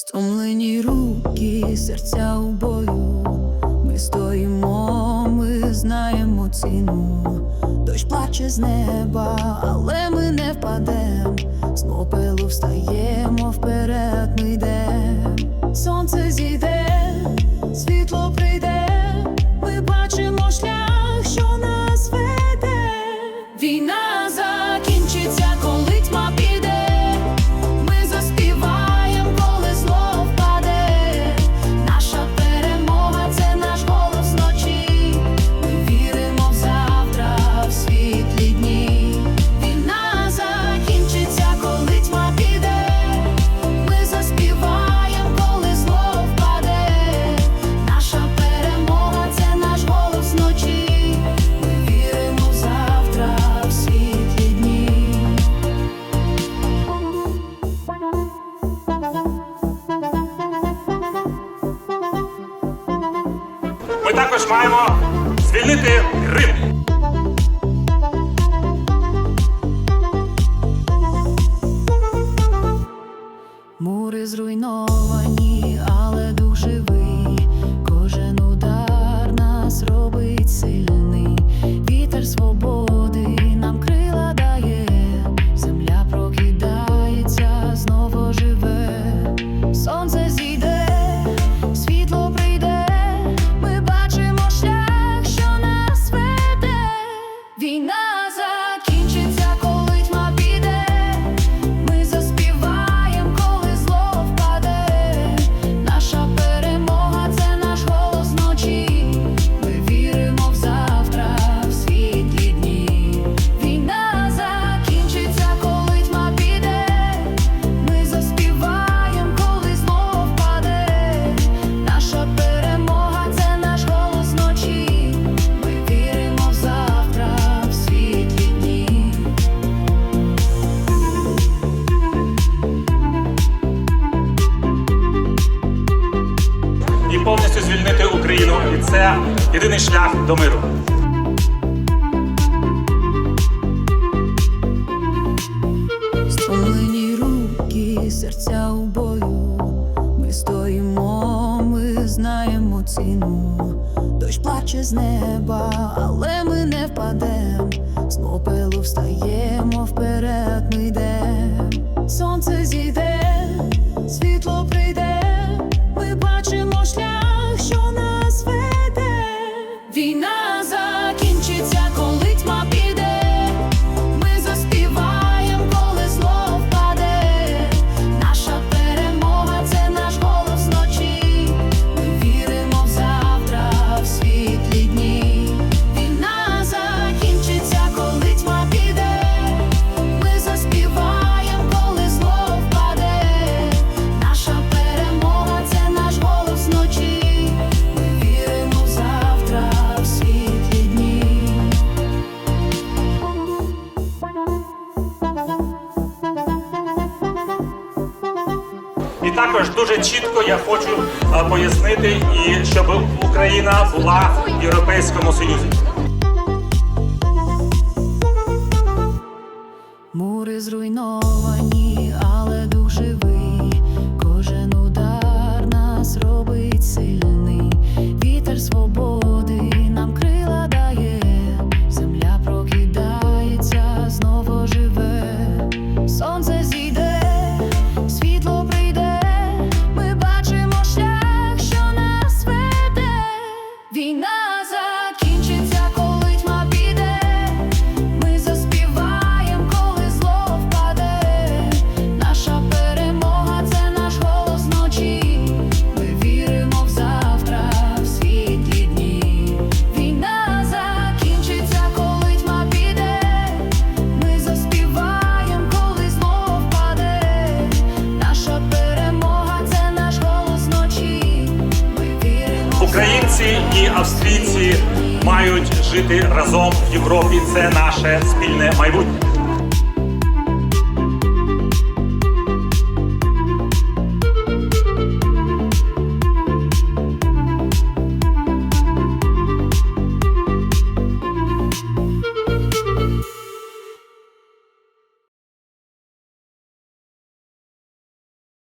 стомлені руки, серця у бою, ми стоїмо, ми знаємо ціну, дощ плаче з неба, але ми не впадем, з попелу встаємо вперед, ми йдем, сонце зійде, світло. також маємо звільнити Крим. Мури зруйновані, але дух живий. Кожен удар нас робить сильний, вітер свободи. Україну, і це єдиний шлях до миру. Столені руки, серця у бою. Ми стоїмо, ми знаємо ціну. Дощ плаче з неба, але ми не впадемо. З попелу встаємо вперед, ми йдемо. Сонце. також дуже чітко я хочу е, пояснити, і щоб Україна була в Європейському Союзі. Мури зруйновані. Українці і австрійці мають жити разом в Європі. Це наше спільне майбутнє.